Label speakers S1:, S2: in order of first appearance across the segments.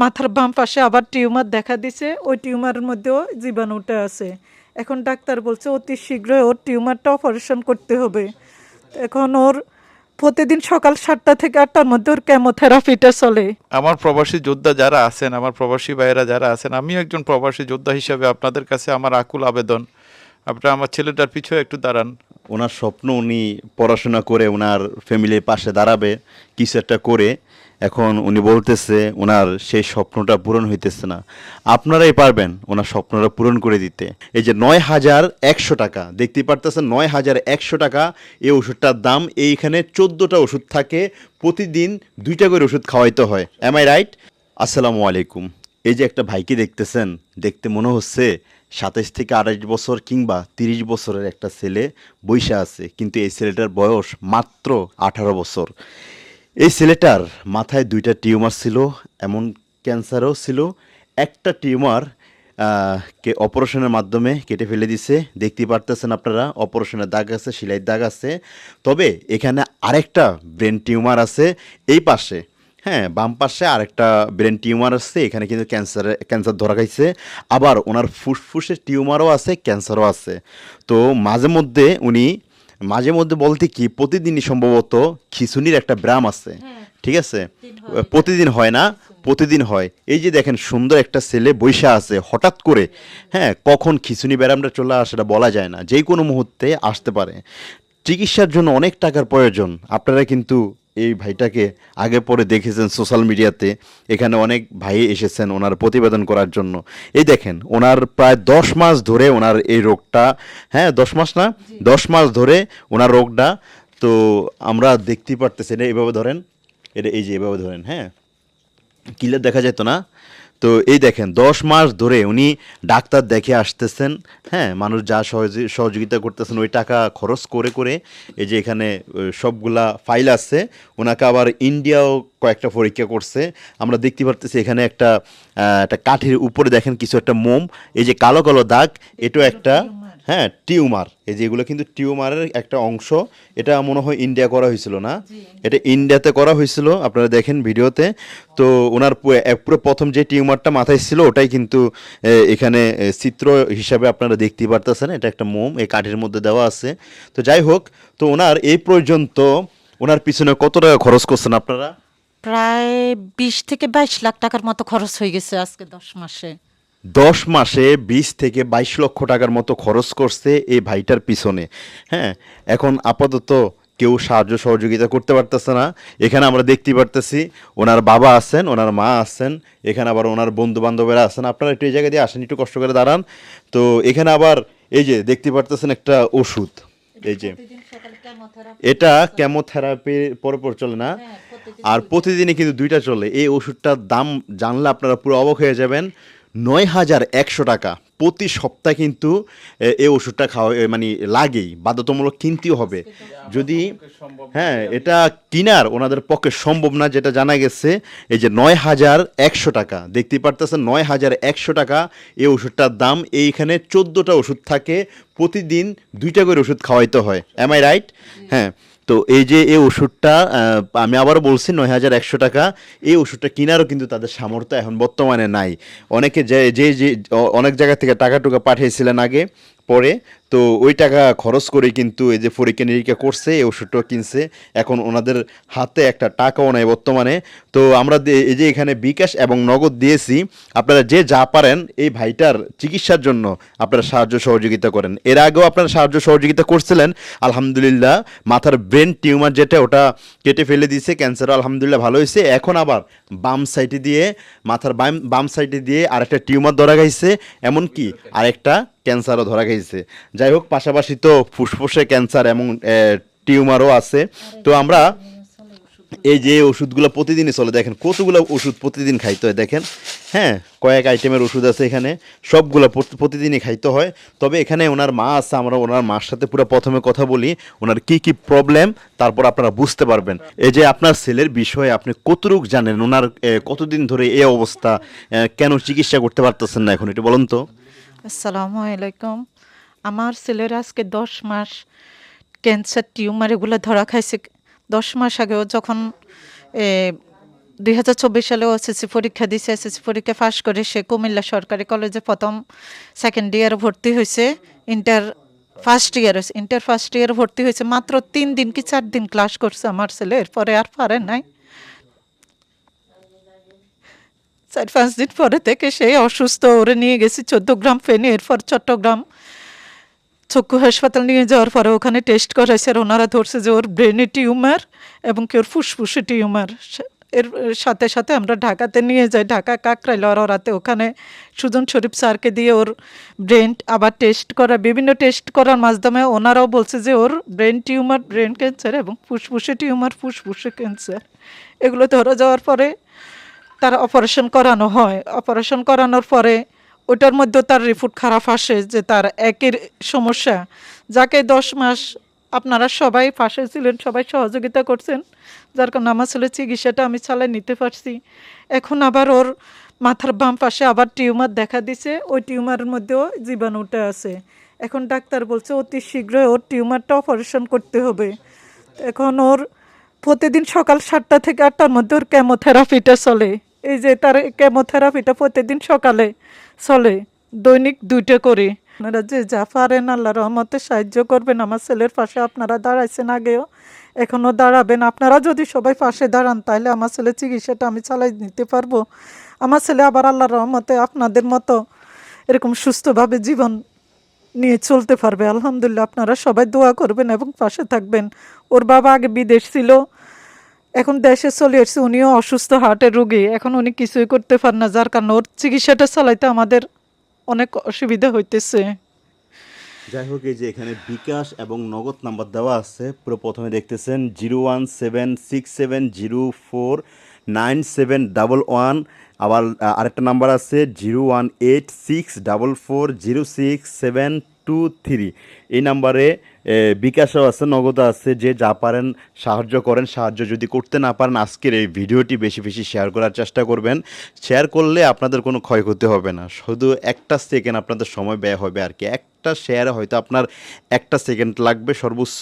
S1: মাথার বাম পাশে আবার টিউমার দেখা দিছে ওই টিউমারের মধ্যেও জীবাণুটা আছে। এখন ডাক্তার বলছে অতি শীঘ্রই ওর টিউমারটা অপারেশন করতে হবে। এখন ওর প্রতিদিন সকাল সাতটা থেকে আটটার মধ্যে ওর কেমোথেরাপিটা চলে।
S2: আমার প্রবাসী যোদ্ধা যারা আছেন আমার প্রবাসী ভাইয়েরা যারা আছেন আমিও একজন প্রবাসী যোদ্ধা হিসাবে আপনাদের কাছে আমার আকুল আবেদন। আপনারা আমার ছেলেটার পিছু একটু দাঁড়ান।
S3: ওনার স্বপ্ন উনি পড়াশোনা করে ওনার ফ্যামিলির পাশে দাঁড়াবে কিছু একটা করে। এখন উনি বলতেছে ওনার সেই স্বপ্নটা পূরণ হইতেছে না। আপনারাই পারবেন ওনার স্বপ্নটা পূরণ করে দিতে। এই যে নয় হাজার একশো টাকা, দেখতেই পারতেছেন নয় হাজার একশো টাকা, এই ওষুধটার দাম এইখানে চোদ্দোটা ওষুধ থাকে, প্রতিদিন দুইটা করে ওষুধ খাওয়াইতে হয়। এম আই রাইট আসসালামু আলাইকুম। এই যে একটা ভাইকে দেখতেছেন, দেখতে মনে হচ্ছে সাতাইশ থেকে আঠাশ বছর কিংবা তিরিশ বছরের একটা ছেলে বৈশা আছে, কিন্তু এই ছেলেটার বয়স মাত্র আঠারো বছর। এই ছেলেটার মাথায় দুইটা টিউমার ছিল, এমন ক্যান্সারও ছিল। একটা টিউমার কে অপারেশনের মাধ্যমে কেটে ফেলে দিছে। দেখতে পারতেছেন আপনারা, অপারেশনের দাগ আছে, সেলাইয়ের দাগ আছে। তবে এখানে আরেকটা ব্রেন টিউমার আছে, এই পাশে। হ্যাঁ বাম পাশে আরেকটা ব্রেন টিউমার আছে, এখানে কিন্তু ক্যান্সার ক্যান্সার ধরা খাইছে। আবার ওনার ফুসফুসের টিউমারও আছে, ক্যান্সারও আছে। তো মাঝে মধ্যে উনি মাঝে মধ্যে বলতে কি প্রতিদিনই সম্ভবত খিচুনির একটা ব্রাম আছে। ঠিক আছে? প্রতিদিন হয়। না প্রতিদিন হয়। এই যে দেখেন সুন্দর একটা ছেলে বৈশা আছে হঠাৎ করে হ্যাঁ কখন খিচুনি ব্যারামটা চলে আসে সেটা বলা যায় না যে কোনো মুহূর্তে আসতে পারে। চিকিৎসার জন্য অনেক টাকার প্রয়োজন আপনারা কিন্তু এই ভাইটাকে আগে পরে দেখেছেন সোশ্যাল মিডিয়াতে। এখানে অনেক ভাই এসেছেন ওনার প্রতিবেদন করার জন্য। এই দেখেন ওনার প্রায় দশ মাস ধরে ওনার এই রোগটা হ্যাঁ দশ মাস না? দশ মাস ধরে ওনার রোগটা। তো আমরা দেখতেই পারতেছি এটা এইভাবে ধরেন এটা এই যে এভাবে ধরেন হ্যাঁ। ক্লিয়ার দেখা যেত না? তো এই দেখেন, দশ মাস ধরে উনি ডাক্তার দেখে আসতেছেন হ্যাঁ মানুষ যা সহযোগি- সহযোগিতা করতেছেন, ওই টাকা খরচ করে করে এই যে এখানে সবগুলা ফাইল আছে ওনাকে আবার ইন্ডিয়াও কয়েকটা পরীক্ষা করছে। আমরা দেখতে পারতেছি এখানে একটা একটা কাঠের উপরে দেখেন কিছু একটা মোম, এই যে কালো কালো দাগ, এটাও একটা হ্যাঁ টিউমার। এই যে এগুলো কিন্তু টিউমারের একটা অংশ। এটা মনে হয় ইন্ডিয়া করা হয়েছিল না? এটা ইন্ডিয়াতে করা হয়েছিল আপনারা দেখেন ভিডিওতে। তো ওনার পুরো প্রথম যে টিউমারটা মাথায় ছিল ওটাই কিন্তু এখানে চিত্র হিসাবে আপনারা দেখতে পারতেছেন। এটা একটা মোম এই কাঠের মধ্যে দেওয়া আছে। তো যাই হোক তো ওনার এই পর্যন্ত ওনার পিছনে কত টাকা খরচ করছেন আপনারা?
S4: প্রায় বিশ থেকে বাইশ লাখ টাকার মতো খরচ হয়ে গেছে আজকে দশ মাসে।
S3: দশ মাসে বিশ থেকে বাইশ লক্ষ টাকার মতো খরচ করছে এই ভাইটার পিছনে। হ্যাঁ এখন আপাতত কেউ সাহায্য সহযোগিতা করতে পারতেছে না। এখানে আমরা দেখতে পারতেছি ওনার বাবা আছেন ওনার মা আছেন এখানে আবার ওনার বন্ধু বান্ধবেরা আছেন। আপনারা একটু এই জায়গা দিয়ে আসেন একটু কষ্ট করে দাঁড়ান। তো এখানে আবার এই যে দেখতে পারতেছেন একটা ওষুধ। এই যে এটা কেমোথেরাপির পর পর চলে না? আর প্রতিদিনই কিন্তু দুইটা চলে। এই ওষুধটার দাম জানলে আপনারা পুরো অবাক হয়ে যাবেন। নয় হাজার একশো টাকা। প্রতি সপ্তাহে কিন্তু এই ওষুধটা খাওয়া মানে লাগেই। বাধ্যতামূলক কিনতেও হবে। যদি হ্যাঁ এটা কিনার ওনাদের পক্ষে সম্ভব না যেটা জানা গেছে এই যে নয় হাজার একশো টাকা। দেখতেই পারতেছেন নয় হাজার একশো টাকা এই ওষুধটার দাম। এইখানে চোদ্দোটা ওষুধ থাকে। প্রতিদিন দুইটা করে ওষুধ খাওয়াইতে হয়। এম আই রাইট হ্যাঁ। তো এই যে এই ওষুধটা আমি আবারও বলছি নয় হাজার একশো টাকা, এই ওষুধটা কেনারও কিন্তু তাদের সামর্থ্য এখন বর্তমানে নাই। অনেকে যে যে যে অনেক জায়গা থেকে টাকা টুকা পাঠিয়েছিলেন আগে পরে, তো ওই টাকা খরচ করে কিন্তু এই যে পরীক্ষা নিরীক্ষা করছে, এই ওষুধটাও কিনছে। এখন ওনাদের হাতে একটা টাকাও নেয় বর্তমানে। তো আমরা এই যে এখানে বিকাশ এবং নগদ দিয়েছি, আপনারা যে যা পারেন এই ভাইটার চিকিৎসার জন্য আপনারা সাহায্য সহযোগিতা করেন। এর আগেও আপনারা সাহায্য সহযোগিতা করছিলেন, আলহামদুলিল্লাহ মাথার ব্রেন টিউমার যেটা, ওটা কেটে ফেলে দিয়েছে, ক্যান্সার আলহামদুলিল্লাহ ভালো হয়েছে। এখন আবার বাম সাইডে দিয়ে, মাথার বাম বাম সাইডে দিয়ে আরেকটা টিউমার ধরা গেছে এমনকি আরেকটা ক্যান্সারও ধরা গেছে যাই হোক পাশাপাশি তো ফুসফুসে ক্যান্সার এবং টিউমারও আছে। তো আমরা এই যে ওষুধগুলো প্রতিদিনই চলে, দেখেন কতগুলো ওষুধ প্রতিদিন খাইতে হয়, দেখেন। হ্যাঁ কয়েক আইটেমের ওষুধ আছে এখানে, সবগুলো প্রতিদিনই খাইতে হয়। তবে এখানে ওনার মা আছে, আমরা ওনার মার সাথে পুরো প্রথমে কথা বলি, ওনার কি কি প্রবলেম তারপর আপনারা বুঝতে পারবেন। এই যে আপনার ছেলের বিষয়ে আপনি কতটুক জানেন, ওনার কতদিন ধরে এই অবস্থা কেন চিকিৎসা করতে পারতেছেন না এখন, একটু বলুন তো।
S1: আসসালামু আলাইকুম। আমার ছেলের আজকে দশ মাস ক্যান্সার টিউমার এগুলো ধরা খাইছে। দশ মাস আগেও যখন
S4: দুই হাজার চব্বিশ সালে এসএসসি পরীক্ষা দিয়েছে এসএসসি পরীক্ষা পাশ করে সে কুমিল্লা সরকারি কলেজে প্রথম সেকেন্ড ইয়ার ভর্তি হয়েছে inter first year inter first year ভর্তি হয়েছে মাত্র তিন দিন কি চার দিন ক্লাস করছে আমার ছেলে, এরপরে আর পারে নাই। চার পাঁচ দিন পরে থেকে সেই অসুস্থ, ওরে নিয়ে গেছি গ্রাম ফেনি, এরপর চট্টগ্রাম। চক্ষু হাসপাতাল নিয়ে যাওয়ার পরে ওখানে টেস্ট করাইছে আর ওনারা ধরছে যে ওর ব্রেনে টিউমার এবং কি ওর ফুসফুসে টিউমার এর সাথে সাথে আমরা ঢাকাতে নিয়ে যাই, ঢাকা কাকরাই লড়াতে ওখানে সুজন শরীফ স্যারকে দিয়ে ওর ব্রেন আবার টেস্ট করা বিভিন্ন টেস্ট করার মাধ্যমে ওনারাও বলছে যে ওর ব্রেন টিউমার ব্রেন ক্যান্সার এবং ফুসফুসে টিউমার ফুসফুসে ক্যান্সার এগুলো ধরা যাওয়ার পরে তার অপারেশন করানো হয়। অপারেশন করানোর পরে ওটার মধ্যে তার রিপোর্ট খারাপ আসে যে তার একের সমস্যা। যাকে দশ মাস আপনারা সবাই পাশে ছিলেন, সবাই সহযোগিতা করছেন, যার কারণে আমার ছেলে চিকিৎসাটা আমি চালায় নিতে পারছি। এখন আবার ওর মাথার বাম পাশে আবার টিউমার দেখা দিছে, ওই টিউমারের মধ্যেও জীবাণুটা আছে। এখন ডাক্তার বলছে অতি শীঘ্রই ওর টিউমারটা অপারেশন করতে হবে। এখন ওর প্রতিদিন সকাল সাতটা থেকে আটটার মধ্যে ওর কেমোথেরাপিটা চলে। এই যে তার কেমোথেরাপিটা প্রতিদিন সকালে চলে, দৈনিক দুইটা করে। আপনারা যে যা পারেন আল্লাহ রহমতে সাহায্য করবেন। আমার ছেলের পাশে আপনারা দাঁড়াইছেন আগেও এখনও দাঁড়াবেন। আপনারা যদি সবাই পাশে দাঁড়ান, তাহলে আমার ছেলে চিকিৎসাটা আমি চালাই নিতে পারব। আমার ছেলে আবার আল্লাহ রহমতে আপনাদের মতো এরকম সুস্থভাবে জীবন নিয়ে চলতে পারবে। আলহামদুলিল্লাহ, আপনারা সবাই দোয়া করবেন এবং পাশে থাকবেন। ওর বাবা আগে বিদেশ ছিল এখন দেশে চলে আসছে, উনিও অসুস্থ হার্টের রোগী। এখন উনি কিছুই করতে পার না, যার কারণে ওর চিকিৎসাটা চালাইতে আমাদের অনেক অসুবিধা হইতেছে।
S3: যাই হোক, এই যে এখানে বিকাশ এবং নগদ নাম্বার দেওয়া আছে, পুরো প্রথমে দেখতেছেন zero one seven six seven zero four nine seven double one, আবার আরেকটা নাম্বার আছে zero one eight six double four zero six seven two three এই নাম্বারে বিকাশও আছে, নগদও আছে, যে যা পারেন, সাহায্য করেন, সাহায্য যদি করতে না পারেন, আজকের এই ভিডিওটি বেশি বেশি শেয়ার করার চেষ্টা করবেন। শেয়ার করলে আপনাদের কোনো ক্ষয়ক্ষতি হবে না। শুধু একটা সেকেন্ড আপনাদের সময় ব্যয় হবে আর কি। একটা শেয়ারে হয়তো আপনার একটা সেকেন্ড লাগবে সর্বোচ্চ।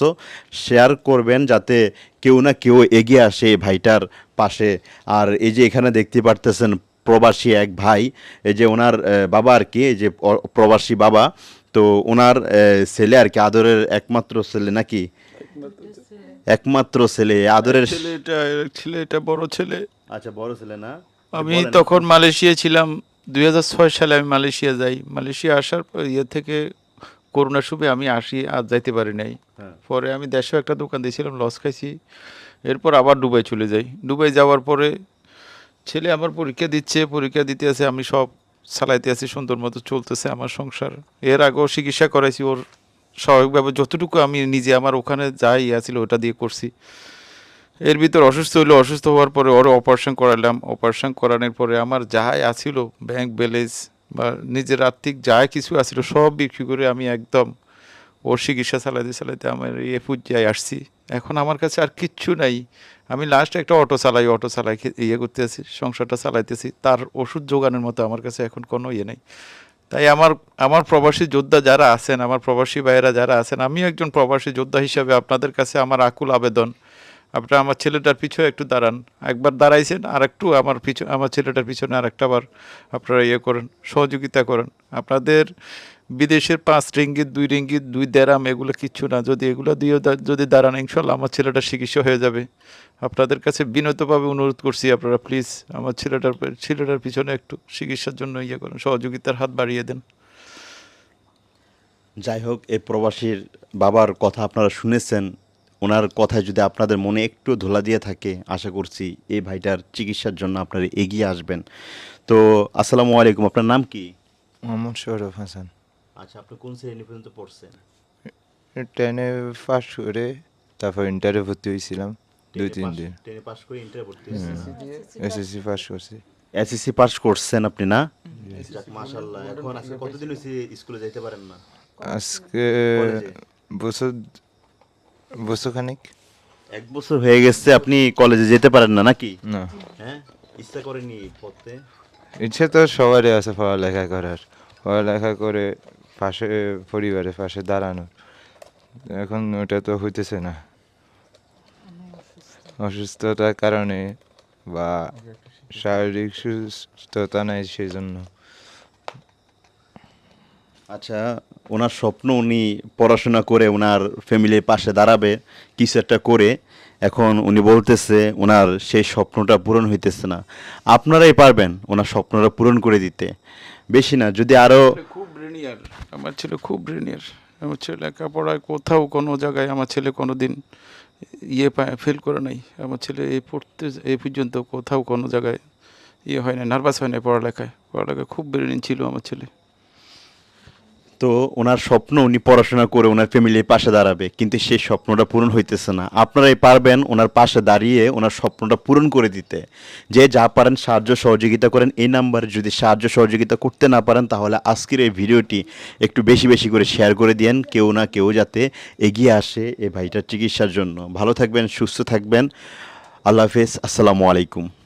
S3: শেয়ার করবেন যাতে কেউ না কেউ এগিয়ে আসে এই ভাইটার পাশে। আর এই যে এখানে দেখতে পারতেছেন প্রবাসী এক ভাই, এই যে ওনার বাবা আর কি, এই যে প্রবাসী বাবা। তো ওনার ছেলে আর কি আদরের একমাত্র ছেলে নাকি? একমাত্র ছেলে আদরের
S2: ছেলেটা ছেলেটা বড় ছেলে।
S3: আচ্ছা বড় ছেলে না?
S2: আমি তখন মালয়েশিয়া ছিলাম। দুই হাজার ছয় সালে আমি মালয়েশিয়া যাই। মালয়েশিয়া আসার পর ইয়ে থেকে করোনার শুভে আমি আসি আর যাইতে পারি নাই।
S3: হ্যাঁ।
S2: পরে আমি দেশেও একটা দোকান দিয়েছিলাম লস খাইছি। এরপর আবার দুবাই চলে যাই। দুবাই যাওয়ার পরে ছেলে আমার পরীক্ষা দিচ্ছে পরীক্ষা দিতে আছে আমি সব চালাইতে আছি, সুন্দর মতো চলতেছে আমার সংসার। এর আগেও চিকিৎসা করাইছি, ওর স্বাভাবিকভাবে যতটুকু আমি নিজে আমার ওখানে যাই আছিল ওটা দিয়ে করছি। এর ভিতর অসুস্থ হইল, অসুস্থ হওয়ার পরে ওর অপারেশন করালাম অপারেশন করানোর পরে আমার যাহাই আছিল ব্যাংক ব্যালেন্স বা নিজের আর্থিক যা কিছু আছিল, সব বিক্রি করে আমি একদম ওর চিকিৎসা চালাইতে চালাইতে আমার এ পর্যায়ে আসছি। এখন আমার কাছে আর কিচ্ছু নাই। আমি লাস্ট একটা অটো চালাই অটো চালাই ইয়ে করতে আছি সংসারটা চালাইতেছি। তার ওষুধ যোগানোর মতো আমার কাছে এখন কোনো ইয়ে নেই। তাই আমার আমার প্রবাসী যোদ্ধা যারা আছেন, আমার প্রবাসী ভাইয়েরা যারা আছেন, আমিও একজন প্রবাসী যোদ্ধা হিসাবে আপনাদের কাছে আমার আকুল আবেদন। আপনারা আমার ছেলেটার পিছনে একটু দাঁড়ান। একবার দাঁড়াইছেন আর একটু আমার পিছনে আমার ছেলেটার পিছনে আর একটাবার আপনারা ইয়ে করেন, সহযোগিতা করেন। আপনাদের বিদেশের পাঁচ রিঙ্গিত দুই রিঙ্গিত দুই দেরাম এগুলো কিচ্ছু না। যদি এগুলো দিয়ে দা- যদি দাঁড়ান ইনশাল্লাহ আমার ছেলেটার চিকিৎসা হয়ে যাবে। আপনাদের কাছে বিনতভাবে অনুরোধ করছি আপনারা প্লিজ আমার ছেলেটার ছেলেটার পিছনে একটু চিকিৎসার জন্য ইয়ে করেন সহযোগিতার হাত বাড়িয়ে দেন।
S3: যাই হোক এই প্রবাসীর বাবার কথা আপনারা শুনেছেন। ওনার কথায় যদি আপনাদের মনে একটু ধোলা দিয়ে থাকে আশা করছি এই ভাইটার চিকিৎসার জন্য আপনারা এগিয়ে আসবেন। তো আসসালামু আলাইকুম। আপনার নাম কি?
S5: মোহাম্মদ সৌরভ হাসান।
S3: আচ্ছা আপনি কোন শ্রেণি পর্যন্ত পড়ছেন?
S5: টেনে ফার্স্ট করে তারপর ইন্টারে ভর্তি হয়েছিলাম দুই তিন দিন।
S3: টেনে পাস করে ইন্টার ভর্তি
S5: এসএসসি পাস করছি।
S3: এসএসসি পাস করছেন আপনি না? মাশাআল্লাহ। এখন আজকে কতদিন হয়েছে স্কুলে যাইতে পারেন না?
S5: আজকে বছর বছর খানিক।
S3: এক বছর হয়ে গেছে আপনি কলেজে যেতে পারেন না নাকি?
S5: না।
S3: হ্যাঁ? ইচ্ছা করেনি পড়তে?
S5: ইচ্ছে তো সবারই আছে পড়ালেখা করার। পড়ালেখা করে পাশে পরিবারের পাশে দাঁড়ানো। এখন ওটা তো হইতেছে না। অসুস্থতার কারণে বা শারীরিক সুস্থতা নাই সেই জন্য
S3: আচ্ছা ওনার স্বপ্ন উনি পড়াশোনা করে ওনার ফ্যামিলির পাশে দাঁড়াবে কিছু একটা করে। এখন উনি বলতেছে ওনার সেই স্বপ্নটা পূরণ হইতেছে না। আপনারাই পারবেন ওনার স্বপ্নটা পূরণ করে দিতে। বেশি না যদি আরও
S2: খুব আমার ছেলে খুব ব্রেনিয়ার আমার ছেলে লেখাপড়ায় কোথাও কোনো জায়গায় আমার ছেলে কোনো দিন ইয়ে পায় ফেল করে নাই। আমার ছেলে এই পড়তে, এই পর্যন্ত কোথাও কোনো জায়গায় ইয়ে হয় না নার্ভাস হয় না পড়ালেখায়। পড়ালেখায় খুব ব্রেনিং ছিল আমার ছেলে।
S3: তো ওনার স্বপ্ন উনি পড়াশোনা করে ওনার ফ্যামিলির পাশে দাঁড়াবে, কিন্তু সেই স্বপ্নটা পূরণ হইতেছে না। আপনারাই পারবেন ওনার পাশে দাঁড়িয়ে ওনার স্বপ্নটা পূরণ করে দিতে। যে যা পারেন সাহায্য সহযোগিতা করেন, এই নাম্বারে যদি সাহায্য সহযোগিতা করতে না পারেন, তাহলে আজকের এই ভিডিওটি একটু বেশি বেশি করে শেয়ার করে দিয়েন, কেউ না কেউ যাতে এগিয়ে আসে এই ভাইটার চিকিৎসার জন্য। ভালো থাকবেন, সুস্থ থাকবেন। আল্লাহ হাফেজ, আসসালামু আলাইকুম।